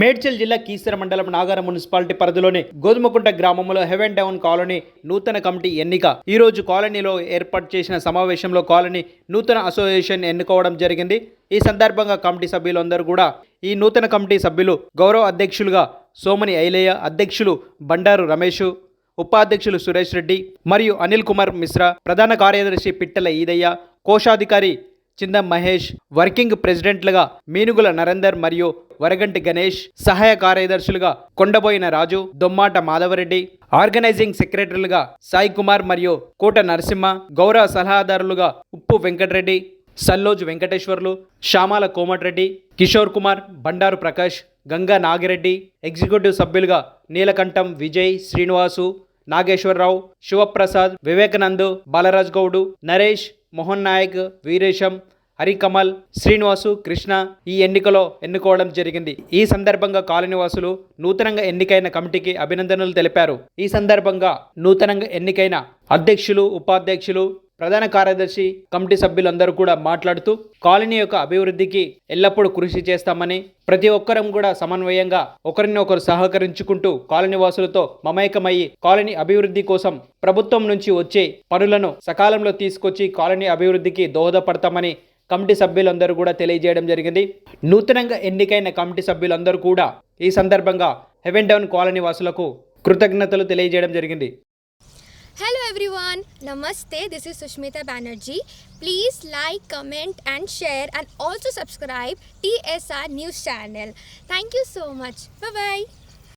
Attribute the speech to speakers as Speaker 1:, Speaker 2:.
Speaker 1: మేడ్చల్ జిల్లా కీసర మండలం నాగారం మున్సిపాలిటీ పరిధిలోని గోధుమకుంట గ్రామంలో హెవెన్ డౌన్ కాలనీ నూతన కమిటీ ఎన్నిక. ఈ రోజు కాలనీలో ఏర్పాటు చేసిన సమావేశంలో కాలనీ నూతన అసోసియేషన్ ఎన్నుకోవడం జరిగింది. ఈ సందర్భంగా కమిటీ సభ్యులందరూ కూడా ఈ నూతన కమిటీ సభ్యులు గౌరవ అధ్యక్షులుగా సోమని ఐలయ్య అధ్యక్షులు బండారు రమేష్ ఉపాధ్యక్షులు సురేష్ రెడ్డి మరియు అనిల్ కుమార్ మిశ్రా ప్రధాన కార్యదర్శి పిట్టల ఈదయ్య కోశాధికారి చిందం మహేష్ వర్కింగ్ ప్రెసిడెంట్లుగా మీనుగుల నరేందర్ మరియు వరగంటి గణేష్ సహాయ కార్యదర్శులుగా కొండబోయిన రాజు దొమ్మాట మాధవరెడ్డి ఆర్గనైజింగ్ సెక్రటరీలుగా సాయి కుమార్ మరియు కోట నరసింహ గౌరవ సలహాదారులుగా ఉప్పు వెంకటరెడ్డి సల్లోజు వెంకటేశ్వర్లు శ్యామాల కోమటిరెడ్డి కిషోర్ కుమార్ బండారు ప్రకాష్ గంగా నాగిరెడ్డి ఎగ్జిక్యూటివ్ సభ్యులుగా నీలకంఠం విజయ్ శ్రీనివాసు నాగేశ్వరరావు శివప్రసాద్ వివేకానంద్ బాలరాజ్ గౌడు నరేష్ మోహన్ నాయక్ వీరేశం హరికమల్ శ్రీనివాసు కృష్ణ ఈ ఎన్నికలో ఎన్నుకోవడం జరిగింది. ఈ సందర్భంగా కాలనీవాసులు నూతనంగా ఎన్నికైన కమిటీకి అభినందనలు తెలిపారు. ఈ సందర్భంగా నూతనంగా ఎన్నికైన అధ్యక్షులు ఉపాధ్యక్షులు ప్రధాన కార్యదర్శి కమిటీ సభ్యులందరూ కూడా మాట్లాడుతూ కాలనీ యొక్క అభివృద్ధికి ఎల్లప్పుడూ కృషి చేస్తామని ప్రతి ఒక్కరం కూడా సమన్వయంగా ఒకరిని ఒకరు సహకరించుకుంటూ కాలనీ వాసులతో మమేకమయ్యి కాలనీ అభివృద్ధి కోసం ప్రభుత్వం నుంచి వచ్చే పనులను సకాలంలో తీసుకొచ్చి కాలనీ అభివృద్ధికి దోహదపడతామని కమిటీ సభ్యులందరూ కూడా తెలియజేయడం జరిగింది. నూతనంగా ఎన్నికైన కమిటీ సభ్యులందరూ కూడా ఈ సందర్భంగా హెవెన్ డౌన్ కాలనీ వాసులకు కృతజ్ఞతలు తెలియజేయడం జరిగింది.
Speaker 2: హలో ఎవ్రీవాన్ నమస్తే this is Sushmita Banerjee please like comment and share and also subscribe TSR news channel thank you so much bye